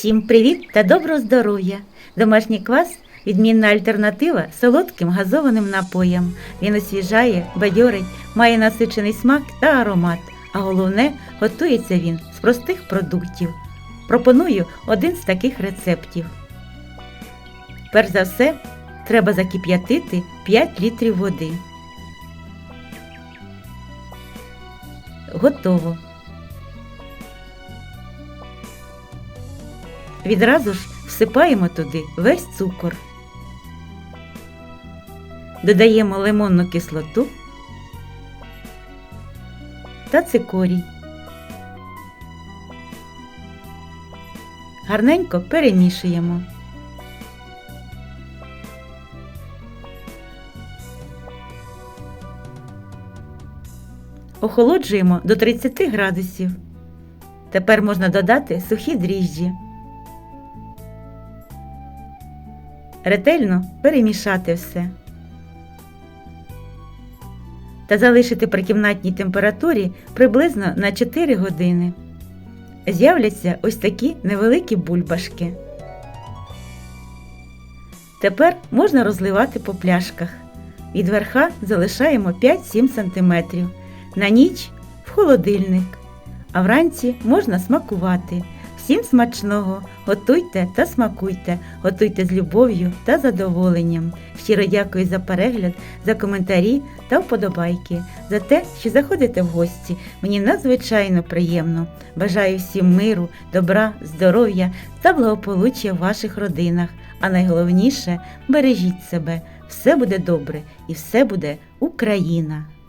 Всім привіт та доброго здоров'я! Домашній квас відмінна альтернатива солодким газованим напоям. Він освіжає, бадьорить, має насичений смак та аромат. А головне, готується він з простих продуктів. Пропоную один з таких рецептів. Перш за все, треба закип'ятити 5 літрів води. Готово. Відразу ж всипаємо туди весь цукор. Додаємо лимонну кислоту та цикорій. Гарненько перемішуємо. Охолоджуємо до 30 градусів. Тепер можна додати сухі дріжджі. Ретельно перемішати все та залишити при кімнатній температурі приблизно на 4 години. З'являться ось такі невеликі бульбашки. Тепер можна розливати по пляшках. Від верха залишаємо 5-7 см. На ніч в холодильник. А вранці можна смакувати. Всім смачного! Готуйте та смакуйте, готуйте з любов'ю та задоволенням. Щиро дякую за перегляд, за коментарі та вподобайки, за те, що заходите в гості. Мені надзвичайно приємно. Бажаю всім миру, добра, здоров'я та благополуччя в ваших родинах. А найголовніше бережіть себе. Все буде добре і все буде Україна!